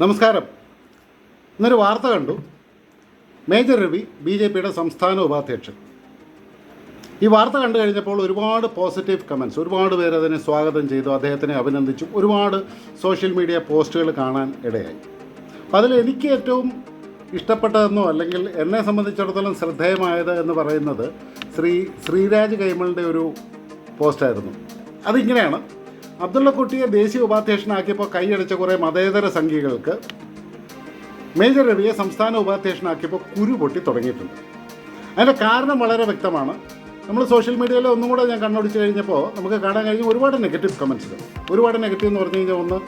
നമസ്കാരം. ഇന്നൊരു വാർത്ത കണ്ടു. മേജർ രവി ബി ജെ പിയുടെ സംസ്ഥാന ഉപാധ്യക്ഷൻ. ഈ വാർത്ത കണ്ടു കഴിഞ്ഞപ്പോൾ ഒരുപാട് പോസിറ്റീവ് കമൻസ് ഒരുപാട് പേര് അതിനെ സ്വാഗതം ചെയ്തു അദ്ദേഹത്തിനെ അഭിനന്ദിച്ചു. ഒരുപാട് സോഷ്യൽ മീഡിയ പോസ്റ്റുകൾ കാണാൻ ഇടയായി. അപ്പം അതിൽ എനിക്ക് ഏറ്റവും ഇഷ്ടപ്പെട്ടതെന്നോ അല്ലെങ്കിൽ എന്നെ സംബന്ധിച്ചിടത്തോളം ശ്രദ്ധേയമായത് എന്ന് പറയുന്നത് ശ്രീ ശ്രീരാജ് കൈമളിന്റെ ഒരു പോസ്റ്റായിരുന്നു അതിങ്ങനെയാണ്. അബ്ദുള്ള കുട്ടിയെ ദേശീയ ഉപാധ്യക്ഷനാക്കിയപ്പോൾ കൈയടിച്ച കുറേ മതേതര സംഘികൾക്ക് മേജർ രവിയെ സംസ്ഥാന ഉപാധ്യക്ഷനാക്കിയപ്പോൾ കുരു പൊട്ടി തുടങ്ങിയിട്ടുണ്ട്. അതിന്റെ കാരണം വളരെ വ്യക്തമാണ്. നമ്മൾ സോഷ്യൽ മീഡിയയിൽ ഒന്നും കൂടെ ഞാൻ കണ്ണോടിച്ച് കഴിഞ്ഞപ്പോൾ നമുക്ക് കാണാൻ കഴിഞ്ഞ ഒരുപാട് നെഗറ്റീവ് കമൻസുകൾ. ഒരുപാട് നെഗറ്റീവ് എന്ന് പറഞ്ഞു കഴിഞ്ഞാൽ ഒന്ന്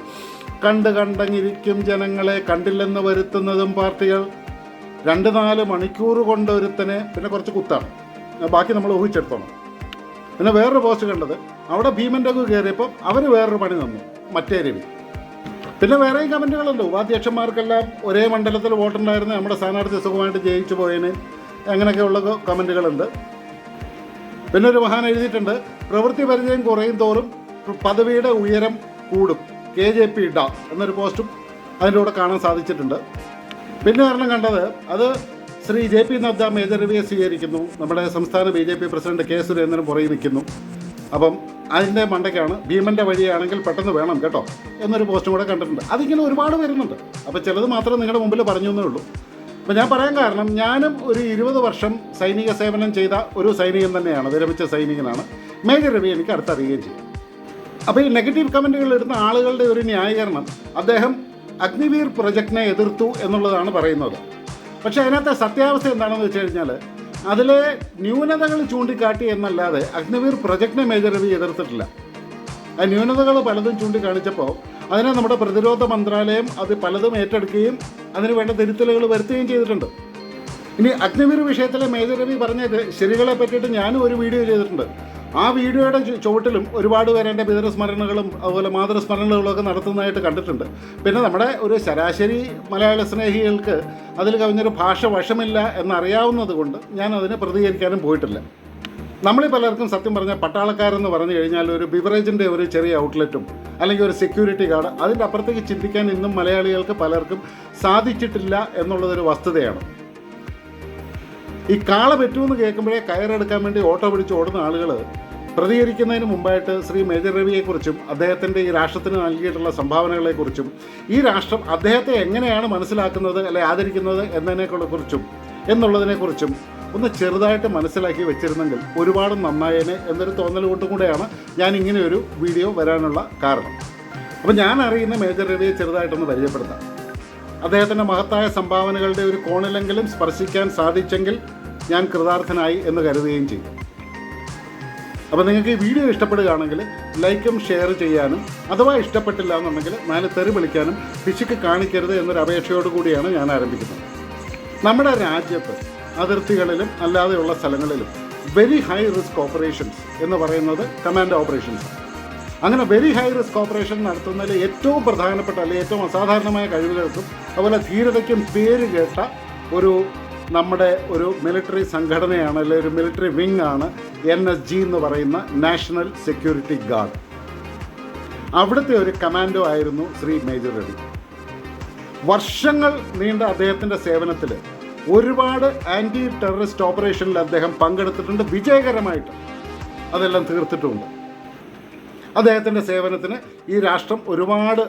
കണ്ട് കണ്ടങ്ങിരിക്കും ജനങ്ങളെ കണ്ടില്ലെന്ന് വരുത്തുന്നതും പാർട്ടികൾ. രണ്ട് നാല് മണിക്കൂർ കൊണ്ട് ഒരുത്തനെ പിന്നെ കുറച്ച് കുത്താണ്. ബാക്കി നമ്മൾ ഊഹിച്ചെടുത്തോണം. പിന്നെ വേറൊരു പോസ്റ്റ് കണ്ടത് അവിടെ ഭീമന്റെ ഒക്കെ കയറിയപ്പോൾ അവർ വേറൊരു പണി തന്നു മറ്റേ രവി. പിന്നെ വേറെയും കമന്റുകളുണ്ട് ഉപാധ്യക്ഷന്മാർക്കെല്ലാം ഒരേ മണ്ഡലത്തിൽ വോട്ടുണ്ടായിരുന്ന. നമ്മുടെ സ്ഥാനാർത്ഥി സുഖമായിട്ട് ജയിച്ചു പോയതിന് അങ്ങനെയൊക്കെയുള്ള കമന്റുകളുണ്ട് പിന്നെ ഒരു മഹാൻ എഴുതിയിട്ടുണ്ട് പ്രവൃത്തി പരിചയം കുറയും തോറും പദവിയുടെ ഉയരം കൂടും. കെ ജെ പി ഇട എന്നൊരു പോസ്റ്റും അതിന്റെ കൂടെ കാണാൻ സാധിച്ചിട്ടുണ്ട്. പിന്നെ ഒരെണ്ണം കണ്ടത് അത് Shri J P Nadda major രവിയെ സ്വീകരിക്കുന്നു നമ്മുടെ സംസ്ഥാന B J P president K Surendran പുറകെ നിൽക്കുന്നു അപ്പം അതിന്റെ മണ്ടയ്ക്കാണ് ഭീമന്റെ വഴിയാണെങ്കിൽ പെട്ടെന്ന് വേണം കേട്ടോ എന്നൊരു പോസ്റ്റും കൂടെ കണ്ടിട്ടുണ്ട്. അതിങ്ങനെ ഒരുപാട് വരുന്നുണ്ട്. അപ്പോൾ ചിലത് മാത്രം നിങ്ങളുടെ മുമ്പിൽ പറഞ്ഞു എന്നേ ഉള്ളൂ. അപ്പോൾ ഞാൻ പറയാൻ കാരണം ഞാനും ഒരു ഇരുപത് വർഷം സൈനിക സേവനം ചെയ്ത ഒരു സൈനികൻ തന്നെയാണ് വിരമിച്ച സൈനികനാണ്. മേജർ രവി എനിക്ക് അടുത്തറിയുകയും ചെയ്യും. അപ്പോൾ ഈ നെഗറ്റീവ് കമന്റുകൾ ഇടുന്ന ആളുകളുടെ ഒരു ന്യായീകരണം അദ്ദേഹം അഗ്നിവീർ പ്രൊജക്ടിനെ എതിർത്തു എന്നുള്ളതാണ് പറയുന്നത്. പക്ഷേ അതിനകത്തെ സത്യാവസ്ഥ എന്താണെന്ന് വെച്ച് കഴിഞ്ഞാൽ അതിലെ ന്യൂനതകൾ ചൂണ്ടിക്കാട്ടി എന്നല്ലാതെ അഗ്നിവീർ പ്രൊജക്റ്റിനെ രവി എതിർത്തിട്ടില്ല. ആ ന്യൂനതകൾ പലതും ചൂണ്ടിക്കാണിച്ചപ്പോൾ അതിനെ നമ്മുടെ പ്രതിരോധ മന്ത്രാലയം അത് പലതും ഏറ്റെടുക്കുകയും അതിന് വേണ്ട തിരുത്തലുകൾ വരുത്തുകയും ചെയ്തിട്ടുണ്ട്. ഇനി അഗ്നിവീർ വിഷയത്തിലെ മേജർ രവി പറഞ്ഞ ശരികളെ പറ്റിയിട്ട് ഞാനും ഒരു വീഡിയോ ചെയ്തിട്ടുണ്ട്. ആ വീഡിയോയുടെ ചുവട്ടിലും ഒരുപാട് പേര് എന്റെ പിതൃസ്മരണകളും അതുപോലെ മാതൃസ്മരണകളും ഒക്കെ നടത്തുന്നതായിട്ട് കണ്ടിട്ടുണ്ട്. പിന്നെ നമ്മുടെ ഒരു ശരാശരി മലയാള സ്നേഹികൾക്ക് അതിൽ കവിഞ്ഞൊരു ഭാഷ വശമില്ല എന്നറിയാവുന്നത് കൊണ്ട് ഞാൻ അതിനെ പ്രതികരിക്കാനും പോയിട്ടില്ല. നമ്മളീ പലർക്കും സത്യം പറഞ്ഞാൽ പട്ടാളക്കാരെന്ന് പറഞ്ഞു കഴിഞ്ഞാൽ ഒരു ബിവറേജിന്റെ ഒരു ചെറിയ ഔട്ട്ലെറ്റും അല്ലെങ്കിൽ ഒരു സെക്യൂരിറ്റി ഗാർഡ് അതിന്റെ അപ്പുറത്തേക്ക് ചിന്തിക്കാൻ ഇന്നും മലയാളികൾക്ക് പലർക്കും സാധിച്ചിട്ടില്ല എന്നുള്ളതൊരു വസ്തുതയാണ്. ഈ കാള പറ്റുമെന്ന് കേൾക്കുമ്പോഴേ കയറെടുക്കാൻ വേണ്ടി ഓട്ടോ പിടിച്ച് ഓടുന്ന ആളുകൾ പ്രതികരിക്കുന്നതിന് മുമ്പായിട്ട് ശ്രീ മേജർ രവിയെക്കുറിച്ചും അദ്ദേഹത്തിന്റെ ഈ രാഷ്ട്രത്തിന് നൽകിയിട്ടുള്ള സംഭാവനകളെക്കുറിച്ചും ഈ രാഷ്ട്രം അദ്ദേഹത്തെ എങ്ങനെയാണ് മനസ്സിലാക്കുന്നത് അല്ലെ ആദരിക്കുന്നത് എന്നതിനെക്കുറിച്ചും എന്നുള്ളതിനെക്കുറിച്ചും ഒന്ന് ചെറുതായിട്ട് മനസ്സിലാക്കി വെച്ചിരുന്നെങ്കിൽ ഒരുപാട് നന്നായേനെ എന്നൊരു തോന്നൽ കൊണ്ടും കൂടെയാണ് ഞാൻ ഇങ്ങനെ ഒരു വീഡിയോ വരാനുള്ള കാരണം. അപ്പോൾ ഞാൻ അറിയുന്ന മേജർ രവിയെ ചെറുതായിട്ടൊന്ന് പരിചയപ്പെടുത്താം. അദ്ദേഹത്തിന്റെ മഹത്തായ സംഭാവനകളുടെ ഒരു കോണിലെങ്കിലും സ്പർശിക്കാൻ സാധിച്ചെങ്കിൽ ഞാൻ കൃതാർത്ഥനായി എന്ന് കരുതുകയും ചെയ്തു അപ്പോൾ നിങ്ങൾക്ക് ഈ വീഡിയോ ഇഷ്ടപ്പെടുകയാണെങ്കിൽ ലൈക്കും ഷെയർ ചെയ്യാനും അഥവാ ഇഷ്ടപ്പെട്ടില്ല എന്നുണ്ടെങ്കിൽ നാല് തെറി വിളിക്കാനും പിശുക്ക് കാണിക്കരുത് എന്നൊരു അപേക്ഷയോട് കൂടിയാണ് ഞാൻ ആരംഭിക്കുന്നത്. നമ്മുടെ രാജ്യത്ത് അതിർത്തികളിലും അല്ലാതെയുള്ള സ്ഥലങ്ങളിലും വെരി ഹൈ റിസ്ക് ഓപ്പറേഷൻസ് എന്ന് പറയുന്നത് കമാൻഡ് ഓപ്പറേഷൻസ് അങ്ങനെ വെരി ഹൈ റിസ്ക് ഓപ്പറേഷൻ നടത്തുന്നതിൽ ഏറ്റവും പ്രധാനപ്പെട്ട അല്ലെങ്കിൽ ഏറ്റവും അസാധാരണമായ കഴിവുകൾക്കും അതുപോലെ ധീരതയ്ക്കും പേര് കേട്ട ഒരു നമ്മുടെ ഒരു മിലിറ്ററി സംഘടനയാണ് അല്ലെങ്കിൽ ഒരു മിലിറ്ററി വിങ് ആണ് എൻ എസ് ജി എന്ന് പറയുന്ന നാഷണൽ സെക്യൂരിറ്റി ഗാർഡ് അവിടുത്തെ ഒരു കമാൻഡോ ആയിരുന്നു ശ്രീ മേജർ രവി വർഷങ്ങൾ നീണ്ട അദ്ദേഹത്തിന്റെ സേവനത്തിൽ ഒരുപാട് ആന്റി ടെററിസ്റ്റ് ഓപ്പറേഷനിൽ അദ്ദേഹം പങ്കെടുത്തിട്ടുണ്ട്. വിജയകരമായിട്ട് അതെല്ലാം തീർത്തിട്ടുമുണ്ട്. അദ്ദേഹത്തിന്റെ സേവനത്തിന് ഈ രാഷ്ട്രം ഒരുപാട്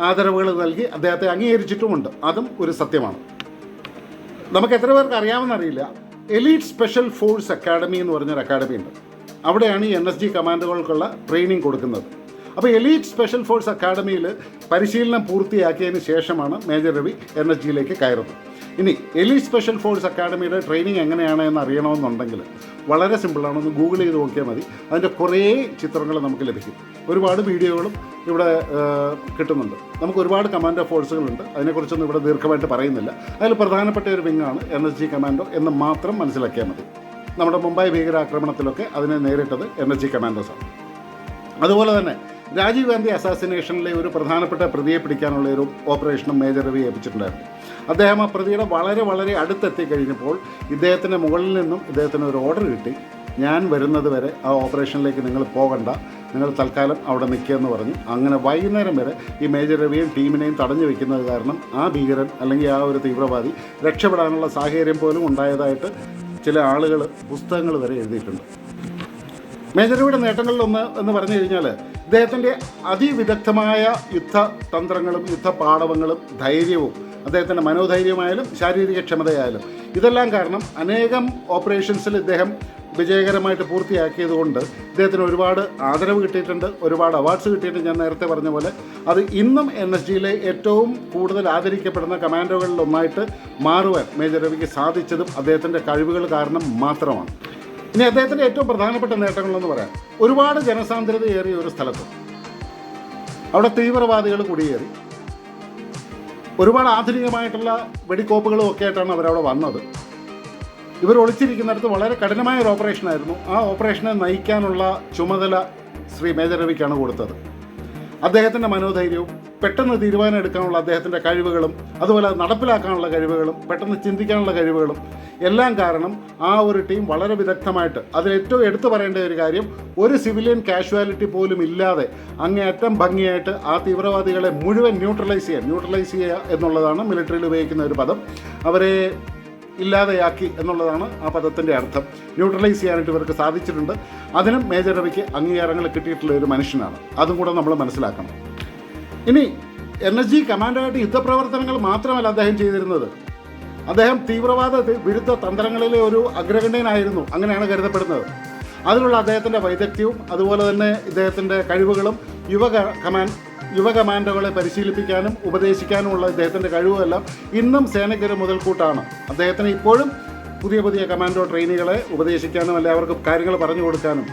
ആദരവുകൾ നൽകി അദ്ദേഹത്തെ അംഗീകരിച്ചിട്ടുമുണ്ട്. അതും ഒരു സത്യമാണ്. നമുക്ക് എത്ര പേർക്ക് അറിയാമെന്നറിയില്ല എലീറ്റ് സ്പെഷ്യൽ ഫോഴ്സ് അക്കാഡമി എന്ന് പറഞ്ഞൊരു അക്കാഡമി ഉണ്ട്. അവിടെയാണ് ഈ എൻ എസ് ജി കമാൻഡുകൾക്കുള്ള ട്രെയിനിങ് കൊടുക്കുന്നത്. അപ്പോൾ എലീറ്റ് സ്പെഷ്യൽ ഫോഴ്സ് അക്കാഡമിയിൽ പരിശീലനം പൂർത്തിയാക്കിയതിന് ശേഷമാണ് മേജർ രവി എൻ എസ് ജിയിലേക്ക് കയറുന്നത്. ഇനി എലീറ്റ് സ്പെഷ്യൽ ഫോഴ്സ് അക്കാഡമിയുടെ ട്രെയിനിങ് എങ്ങനെയാണ് എന്ന് അറിയണമെന്നുണ്ടെങ്കിൽ വളരെ സിമ്പിളാണ് ഒന്ന് ഗൂഗിൾ ചെയ്ത് നോക്കിയാൽ മതി. അതിന്റെ കുറേ ചിത്രങ്ങൾ നമുക്ക് ലഭിക്കും. ഒരുപാട് വീഡിയോകളും ഇവിടെ കിട്ടുന്നുണ്ട്. നമുക്ക് ഒരുപാട് കമാൻഡോ ഫോഴ്സുകളുണ്ട് അതിനെക്കുറിച്ചൊന്നും ഇവിടെ ദീർഘമായിട്ട് പറയുന്നില്ല. അതിൽ പ്രധാനപ്പെട്ട ഒരു വിങ്ങാണ് എൻ എസ് ജി കമാൻഡോ എന്ന് മാത്രം മനസ്സിലാക്കിയാൽ മതി. നമ്മുടെ മുംബൈ ഭീകരാക്രമണത്തിലൊക്കെ അതിനെ നേരിട്ടത് എൻ എസ് ജി കമാൻഡോസാണ് അതുപോലെ തന്നെ രാജീവ് ഗാന്ധി അസാസിനേഷനിലെ ഒരു പ്രധാനപ്പെട്ട പ്രതിയെ പിടിക്കാനുള്ള ഒരു ഓപ്പറേഷനും മേജർ രവി ഏൽപ്പിച്ചിട്ടുണ്ടായിരുന്നു. അദ്ദേഹം ആ പ്രതിയുടെ വളരെ വളരെ അടുത്തെത്തി കഴിഞ്ഞപ്പോൾ ഇദ്ദേഹത്തിന്റെ മുകളിൽ നിന്നും ഇദ്ദേഹത്തിന് ഒരു ഓർഡർ കിട്ടി. ഞാൻ വരുന്നത് വരെ ആ ഓപ്പറേഷനിലേക്ക് നിങ്ങൾ പോകണ്ട. നിങ്ങൾ തൽക്കാലം അവിടെ നിൽക്കുകയെന്ന് പറഞ്ഞു. അങ്ങനെ വൈകുന്നേരം വരെ ഈ മേജർ രവിയും ടീമിനെയും തടഞ്ഞു വെക്കുന്നത് കാരണം ആ ഭീകരൻ അല്ലെങ്കിൽ ആ ഒരു തീവ്രവാദി രക്ഷപ്പെടാനുള്ള സാഹചര്യം പോലും ഉണ്ടായതായിട്ട് ചില ആളുകൾ പുസ്തകങ്ങൾ വരെ എഴുതിയിട്ടുണ്ട്. മേജർ രവിയുടെ നേട്ടങ്ങളിലൊന്ന് എന്ന് പറഞ്ഞു കഴിഞ്ഞാൽ ഇദ്ദേഹത്തിന്റെ അതിവിദഗ്ധമായ യുദ്ധ തന്ത്രങ്ങളും യുദ്ധ പാടവങ്ങളും ധൈര്യവും അദ്ദേഹത്തിന്റെ മനോധൈര്യമായാലും ശാരീരിക ക്ഷമതയായാലും ഇതെല്ലാം കാരണം അനേകം ഓപ്പറേഷൻസിൽ ഇദ്ദേഹം വിജയകരമായിട്ട് പൂർത്തിയാക്കിയതുകൊണ്ട് ഇദ്ദേഹത്തിന് ഒരുപാട് ആദരവ് കിട്ടിയിട്ടുണ്ട് ഒരുപാട് അവാർഡ്സ് കിട്ടിയിട്ടുണ്ട് ഞാൻ നേരത്തെ പറഞ്ഞ പോലെ. അത് ഇന്നും എൻ എസ് ജിയിലെ ഏറ്റവും കൂടുതൽ ആദരിക്കപ്പെടുന്ന കമാൻഡോകളിലൊന്നായിട്ട് മാറുവാൻ മേജർ രവിക്ക് സാധിച്ചതും അദ്ദേഹത്തിന്റെ കഴിവുകൾ കാരണം മാത്രമാണ്. ഇനി അദ്ദേഹത്തിന്റെ ഏറ്റവും പ്രധാനപ്പെട്ട നേട്ടങ്ങളെന്ന് പറയാം. ഒരുപാട് ജനസാന്ദ്രതയേറിയ ഒരു സ്ഥലത്ത്. അവിടെ തീവ്രവാദികൾ കുടിയേറി. ഒരുപാട് ആധുനികമായിട്ടുള്ള വെടിക്കോപ്പുകളും ഒക്കെ ആയിട്ടാണ് അവരവിടെ വന്നത്. ഇവർ ഒളിച്ചിരിക്കുന്നിടത്ത് വളരെ കഠിനമായ ഒരു ഓപ്പറേഷനായിരുന്നു ആ ഓപ്പറേഷനെ നയിക്കാനുള്ള ചുമതല ശ്രീ മേജർ രവിക്കാണ് കൊടുത്തത്. അദ്ദേഹത്തിന്റെ മനോധൈര്യവും പെട്ടെന്ന് തീരുമാനം എടുക്കാനുള്ള അദ്ദേഹത്തിന്റെ കഴിവുകളും അതുപോലെ നടപ്പിലാക്കാനുള്ള കഴിവുകളും പെട്ടെന്ന് ചിന്തിക്കാനുള്ള കഴിവുകളും എല്ലാം കാരണം ആ ഒരു ടീം വളരെ വിദഗ്ധമായിട്ട്. അതിൽ ഏറ്റവും എടുത്തു പറയേണ്ട ഒരു കാര്യം ഒരു സിവിലിയൻ കാഷ്വാലിറ്റി പോലും ഇല്ലാതെ അങ്ങേയറ്റം ഭംഗിയായിട്ട് ആ തീവ്രവാദികളെ മുഴുവൻ ന്യൂട്രലൈസ് ചെയ്യുക ന്യൂട്രലൈസ് ചെയ്യുക എന്നുള്ളതാണ് മിലിറ്ററിയിൽ ഉപയോഗിക്കുന്ന ഒരു പദം. അവരെ ഇല്ലാതെയാക്കി എന്നുള്ളതാണ് ആ പദത്തിന്റെ അർത്ഥം. ന്യൂട്രലൈസ് ചെയ്യാനായിട്ട് ഇവർക്ക് സാധിച്ചിട്ടുണ്ട്. അതിനും മേജർ രവിക്ക് അംഗീകാരങ്ങൾ കിട്ടിയിട്ടുള്ള ഒരു മനുഷ്യനാണ്. അതും കൂടെ നമ്മൾ മനസ്സിലാക്കണം. ഇനി എൻ എസ് ജി കമാൻഡറായിട്ട് യുദ്ധപ്രവർത്തനങ്ങൾ മാത്രമല്ല അദ്ദേഹം ചെയ്തിരുന്നത്. അദ്ദേഹം തീവ്രവാദ വിരുദ്ധ തന്ത്രങ്ങളിലെ ഒരു അഗ്രഗണ്യനായിരുന്നു അങ്ങനെയാണ് കരുതപ്പെടുന്നത്. അതിനുള്ള അദ്ദേഹത്തിന്റെ വൈദഗ്ധ്യവും അതുപോലെ തന്നെ ഇദ്ദേഹത്തിന്റെ കഴിവുകളും യുവ കമാൻഡ് യുവ കമാൻഡോകളെ പരിശീലിപ്പിക്കാനും ഉപദേശിക്കാനുമുള്ള ഇദ്ദേഹത്തിന്റെ കഴിവുമെല്ലാം ഇന്നും സേനയ്ക്കൊരു മുതൽക്കൂട്ടാണ്. അദ്ദേഹത്തിന് ഇപ്പോഴും പുതിയ പുതിയ കമാൻഡോ ട്രെയിനികളെ ഉപദേശിക്കാനും അല്ലെ അവർക്ക് കാര്യങ്ങൾ പറഞ്ഞു കൊടുക്കാനും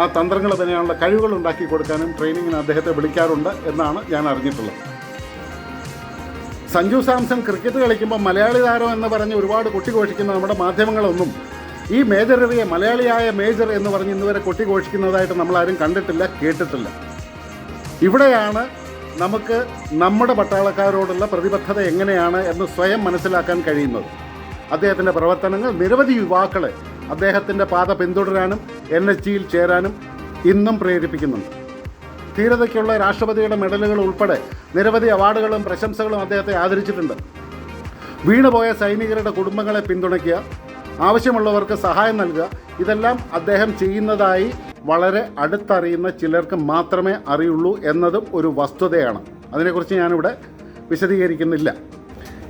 ആ തന്ത്രങ്ങൾ തന്നെയാണുള്ള കഴിവുകൾ ഉണ്ടാക്കി കൊടുക്കാനും ട്രെയിനിങ്ങിന് അദ്ദേഹത്തെ വിളിക്കാറുണ്ട് എന്നാണ് ഞാൻ അറിഞ്ഞിട്ടുള്ളത്. സഞ്ജു സാംസൺ ക്രിക്കറ്റ് കളിക്കുമ്പോൾ മലയാളി താരം എന്ന് പറഞ്ഞ് ഒരുപാട് കൊട്ടിഘോഷിക്കുന്ന നമ്മുടെ മാധ്യമങ്ങളൊന്നും ഈ മേജർ റവിയെ മലയാളിയായ മേജർ എന്ന് പറഞ്ഞ് ഇന്നുവരെ കൊട്ടിഘോഷിക്കുന്നതായിട്ട് നമ്മളാരും കണ്ടിട്ടില്ല കേട്ടിട്ടില്ല. ഇവിടെയാണ് നമുക്ക് നമ്മുടെ പട്ടാളക്കാരോടുള്ള പ്രതിബദ്ധത എങ്ങനെയാണ് എന്ന് സ്വയം മനസ്സിലാക്കാൻ കഴിയുന്നത്. അദ്ദേഹത്തിന്റെ പ്രവർത്തനങ്ങൾ നിരവധി യുവാക്കളെ അദ്ദേഹത്തിന്റെ പാത പിന്തുടരാനും എൻ എച്ച് ചേരാനും ഇന്നും പ്രേരിപ്പിക്കുന്നുണ്ട്. ധീരതയ്ക്കുള്ള രാഷ്ട്രപതിയുടെ മെഡലുകൾ ഉൾപ്പെടെ നിരവധി അവാർഡുകളും പ്രശംസകളും അദ്ദേഹത്തെ ആദരിച്ചിട്ടുണ്ട്. വീണുപോയ സൈനികരുടെ കുടുംബങ്ങളെ പിന്തുണയ്ക്കുക ആവശ്യമുള്ളവർക്ക് സഹായം നൽകുക ഇതെല്ലാം അദ്ദേഹം ചെയ്യുന്നതായി വളരെ അടുത്തറിയുന്ന ചിലർക്ക് മാത്രമേ അറിയുള്ളൂ എന്നതും ഒരു വസ്തുതയാണ്. അതിനെക്കുറിച്ച് ഞാനിവിടെ വിശദീകരിക്കുന്നില്ല.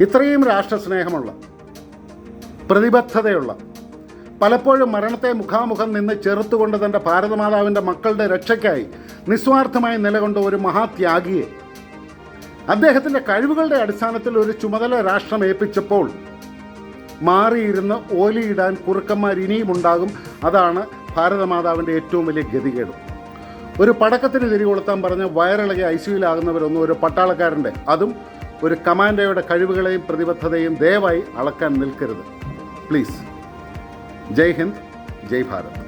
ഇത്രയും രാഷ്ട്രസ്നേഹമുള്ള പ്രതിബദ്ധതയുള്ള പലപ്പോഴും മരണത്തെ മുഖാമുഖം നിന്ന് ചെറുത്തുകൊണ്ട് തന്റെ ഭാരതമാതാവിന്റെ മക്കളുടെ രക്ഷയ്ക്കായി നിസ്വാർത്ഥമായി നിലകൊണ്ട ഒരു മഹാത്യാഗിയെ അദ്ദേഹത്തിന്റെ കഴിവുകളുടെ അടിസ്ഥാനത്തിൽ ഒരു ചുമതല രാഷ്ട്രം ഏൽപ്പിച്ചപ്പോൾ മാറിയിരുന്ന് ഓലിയിടാൻ കുറുക്കന്മാർ ഇനിയും ഉണ്ടാകും. അതാണ് ഭാരതമാതാവിന്റെ ഏറ്റവും വലിയ ഗതികേട്. ഒരു പടക്കത്തിന് തിരി കൊളുത്താൻ പറഞ്ഞ് വയറിളകി ഐ സിയുലാകുന്നവരൊന്നും ഒരു പട്ടാളക്കാരന്റെ. അതും ഒരു കമാൻഡോയുടെ കഴിവുകളെയും പ്രതിബദ്ധതയും ദയവായി അളക്കാൻ നിൽക്കരുത്. പ്ലീസ്. ജയ് ഹിന്ദ് ജയ് ഭാരത്.